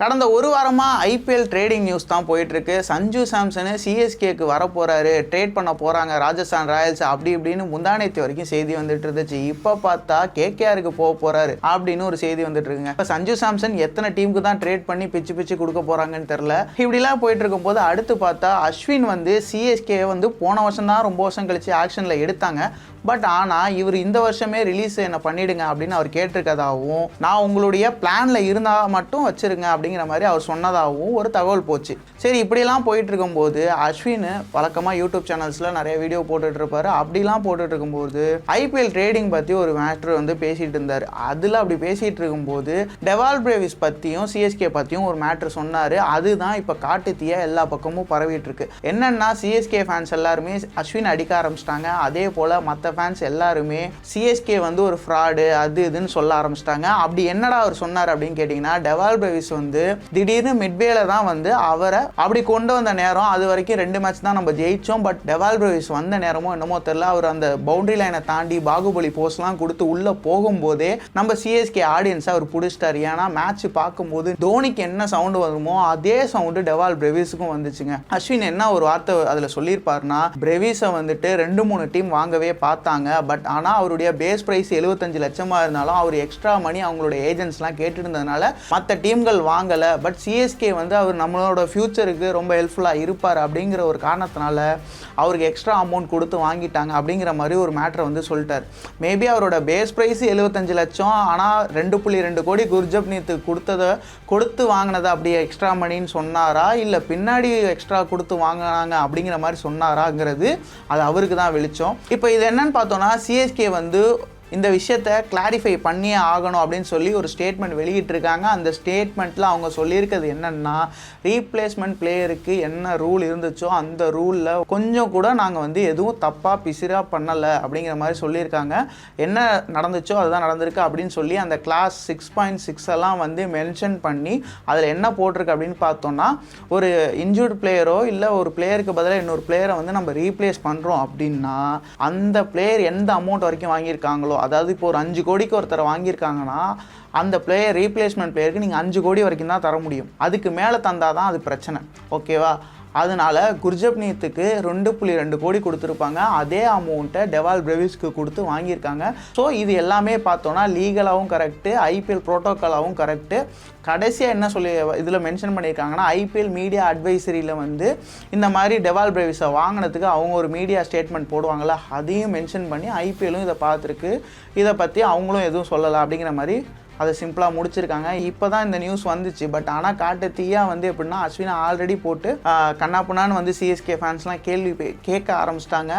கடந்த ஒரு வாரமாக ஐபிஎல் ட்ரேடிங் நியூஸ் தான் போயிட்டுருக்கு. சஞ்சு சாம்சனு சிஎஸ்கேக்கு வரப்போகிறாரு ட்ரேட் பண்ண போகிறாங்க ராஜஸ்தான் ராயல்ஸ் அப்படி இப்படின்னு முந்தானேத்து வரைக்கும் செய்தி வந்துட்டு இருந்துச்சு. இப்போ பார்த்தா கேகேஆருக்கு போக போகிறாரு அப்படின்னு ஒரு செய்தி வந்துட்டு இருக்குங்க. இப்போ சஞ்சு சாம்சன் எத்தனை டீமுக்கு தான் ட்ரேட் பண்ணி பிச்சு பிச்சு கொடுக்க போகிறாங்கன்னு தெரில இப்படிலாம் போயிட்டு இருக்கும்போது அடுத்து பார்த்தா அஸ்வின் வந்து சிஎஸ்கே வந்து போன வருஷம் தான் ரொம்ப வருஷம் கழிச்சு ஆக்ஷனில் எடுத்தாங்க. பட் ஆனால் இவர் இந்த வருஷமே ரிலீஸ் என்ன பண்ணிடுங்க அப்படின்னு அவர் கேட்டிருக்கதாகவும் நான் உங்களுடைய பிளானில் இருந்தால் மட்டும் வச்சுருங்க அப்படின்னு அப்படிங்கிற மாதிரி அவர் சொன்னதாகவும் ஒரு தகவல் போச்சு. சரி இப்படிலாம் போயிட்டு இருக்கும்போது அஸ்வின் வழக்கமாக யூடியூப் சேனல்ஸில் நிறைய வீடியோ போட்டுட்டு இருப்பாரு அப்படிலாம் போட்டுட்டு இருக்கும்போது ஐபிஎல் ட்ரேடிங் பற்றி ஒரு மேட்ரு வந்து பேசிட்டு இருந்தார் அதில் அப்படி பேசிட்டு இருக்கும்போது டெவால் பிரேவிஸ் பற்றியும் சிஎஸ்கே பற்றியும் ஒரு மேட்ரு சொன்னார். அதுதான் இப்போ காட்டு எல்லா பக்கமும் பரவிட்டு இருக்கு என்னன்னா சிஎஸ்கே ஃபேன்ஸ் எல்லாருமே அஸ்வின் அடிக்க ஆரம்பிச்சிட்டாங்க. அதே போல் மற்ற ஃபேன்ஸ் எல்லாருமே சிஎஸ்கே வந்து ஒரு ஃப்ராடு அது இதுன்னு சொல்ல ஆரம்பிச்சிட்டாங்க. அப்படி என்னடா அவர் சொன்னார் அப்படின்னு கேட்டிங்கன்னா டெவால் பிரேவிஸ் வந்து வந்து திடீர்னு மிட்வேல தான் வந்து அவரை அப்படி கொண்டு வந்த நேரம் அது வரைக்கும் ரெண்டு மேட்ச் தான் நம்ம ஜெயிச்சோம். பட் டெவால் பிரேவிஸ் வந்த நேரமோ என்னமோ தெரில அவர் அந்த பவுண்டரி லைனை தாண்டி பாகுபலி போஸ்ட்லாம் கொடுத்து உள்ளே போகும்போதே நம்ம சிஎஸ்கே ஆடியன்ஸை அவர் பிடிச்சிட்டார். ஏன்னா மேட்ச் பார்க்கும்போது தோனிக்கு என்ன சவுண்டு வருமோ அதே சவுண்டு டெவால் பிரேவிஸுக்கும் வந்துச்சுங்க. அஸ்வின் என்ன ஒரு வார்த்தை அதில் சொல்லியிருப்பாருன்னா பிரேவிஸை வந்துட்டு ரெண்டு மூணு டீம் வாங்கவே பார்த்தாங்க. பட் ஆனால் அவருடைய பேஸ் ப்ரைஸ் எழுபத்தஞ்சு லட்சமாக இருந்தாலும் அவர் எக்ஸ்ட்ரா மணி அவங்களுடைய ஏஜென்ட்ஸ்லாம் கேட்டுருந்ததுனால இருந்ததுனால மற்ற டீம்கள் வாங்கலை பட் சிஎஸ்கே வந்து அவர் நம்மளோட ஃப்யூச்சருக்கு ரொம்ப ஹெல்ப்ஃபுல்லாக இருப்பார் அப்படிங்கிற ஒரு காரணத்தினால அவருக்கு எக்ஸ்ட்ரா அமௌண்ட் கொடுத்து வாங்கிட்டாங்க அப்படிங்கிற மாதிரி ஒரு மேட்ரை வந்து சொல்லிட்டார். மேபி அவரோட பேஸ் ப்ரைஸ் எழுபத்தஞ்சு லட்சம் ஆனால் ரெண்டு புள்ளி ரெண்டு கோடி குர்ஜப்னீத்து கொடுத்ததை கொடுத்து வாங்கினதை அப்படியே எக்ஸ்ட்ரா மணின்னு சொன்னாரா? இல்லை பின்னாடி எக்ஸ்ட்ரா கொடுத்து வாங்கினாங்க அப்படிங்கிற மாதிரி சொன்னாராங்கிறது அது அவருக்கு தான் வெளிச்சம். இப்போ இது என்னன்னு பார்த்தோன்னா சிஎஸ்கே வந்து இந்த விஷயத்தை கிளாரிஃபை பண்ணியே ஆகணும் அப்படின்னு சொல்லி ஒரு ஸ்டேட்மெண்ட் வெளியிட்டிருக்காங்க. அந்த ஸ்டேட்மெண்ட்டில் அவங்க சொல்லியிருக்கிறது என்னென்னா ரீப்ளேஸ்மெண்ட் பிளேயருக்கு என்ன ரூல் இருந்துச்சோ அந்த ரூலில் கொஞ்சம் கூட நாங்கள் வந்து எதுவும் தப்பாக பிசிராக பண்ணலை அப்படிங்கிற மாதிரி சொல்லியிருக்காங்க. என்ன நடந்துச்சோ அதுதான் நடந்திருக்கு அப்படின்னு சொல்லி அந்த கிளாஸ் சிக்ஸ் பாயிண்ட் சிக்ஸ் எல்லாம் வந்து மென்ஷன் பண்ணி அதில் என்ன போட்டிருக்கு அப்படின்னு பார்த்தோன்னா ஒரு இன்ஜூர்டு பிளேயரோ இல்லை ஒரு பிளேயருக்கு பதிலாக இன்னொரு பிளேயரை வந்து நம்ம ரீப்ளேஸ் பண்ணுறோம் அப்படின்னா அந்த பிளேயர் எந்த அமௌண்ட் வரைக்கும் வாங்கியிருக்காங்களோ அதாவது இப்போ ஒரு அஞ்சு கோடிக்கு ஒருத்தரை வாங்கியிருக்காங்கன்னா அந்த பிளேயர் ரீப்ளேஸ்மெண்ட் பிளேயருக்கு நீங்கள் அஞ்சு கோடி வரைக்கும் தான் தர முடியும். அதுக்கு மேலே தந்தால் தான் அது பிரச்சனை. ஓகேவா அதனால குர்ஜப்னீத்துக்கு ரெண்டு புள்ளி ரெண்டு கோடி கொடுத்துருப்பாங்க. அதே அமௌண்ட்டை டெவால் பிரவிஸ்க்கு கொடுத்து வாங்கியிருக்காங்க. ஸோ இது எல்லாமே பார்த்தோன்னா லீகலாகவும் கரெக்டு ஐபிஎல் ப்ரோட்டோக்காலாகவும் கரெக்டு கடைசியாக என்ன சொல்லி இதில் மென்ஷன் பண்ணியிருக்காங்கன்னா ஐபிஎல் மீடியா அட்வைசரியில் வந்து இந்த மாதிரி டெவால் பிரேவிஸை வாங்கினதுக்கு அவங்க ஒரு மீடியா ஸ்டேட்மெண்ட் போடுவாங்கள்ல அதையும் மென்ஷன் பண்ணி ஐபிஎல்லும் இதை பார்த்துருக்கு. இதை பற்றி அவங்களும் எதுவும் சொல்லலை அப்படிங்கிற மாதிரி அதை சிம்பிளாக முடிச்சிருக்காங்க. இப்போ தான் இந்த நியூஸ் வந்துச்சு. பட் ஆனால் காட்டு தீயா வந்து எப்படின்னா அஸ்வினை ஆல்ரெடி போட்டு கண்ணாப்புனான்னு வந்து சிஎஸ்கே ஃபேன்ஸ்லாம் கேள்வி பே- கேட்க ஆரம்பிச்சிட்டாங்க.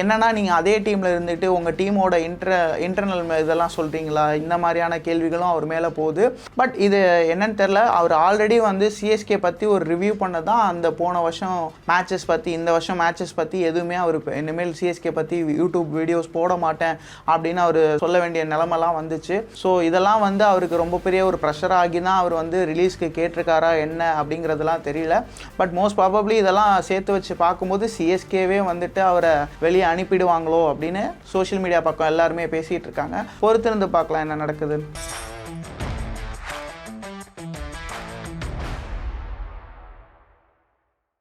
என்னன்னா நீங்கள் அதே டீமில் இருந்துட்டு உங்கள் டீமோட இன்டர் இன்டர்னல் இதெல்லாம் சொல்கிறீங்களா இந்த மாதிரியான கேள்விகளும் அவர் மேலே போகுது. பட் இது என்னன்னு தெரில அவர் ஆல்ரெடி வந்து சிஎஸ்கே பற்றி ஒரு ரிவ்யூ பண்ணதான் அந்த போன வருஷம் மேட்சஸ் பற்றி இந்த வருஷம் மேட்சஸ் பற்றி எதுவுமே அவர் இனிமேல் சிஎஸ்கே பற்றி யூடியூப் வீடியோஸ் போட மாட்டேன் அப்படின்னு அவர் சொல்ல வேண்டிய நிலமெல்லாம் வந்துச்சு. ஸோ இதெல்லாம் வந்து அவருக்கு ரொம்ப பெரிய ஒரு ப்ரெஷர் ஆகி தான் அவர் வந்து ரிலீஸ்க்கு கேட்டிருக்காரா என்ன அப்படிங்கிறதுலாம் தெரியல. பட் மோஸ்ட் ப்ராபப்ளி இதெல்லாம் சேர்த்து வச்சு பார்க்கும்போது சிஎஸ்கேவே வந்துட்டு அவரை வெளியே அனுப்பிடுவாங்களோ அப்படின்னு சோஷியல் மீடியா பக்கம் எல்லாருமே பேசிகிட்டு இருக்காங்க. பொறுத்திருந்து பார்க்கலாம் என்ன நடக்குதுன்னு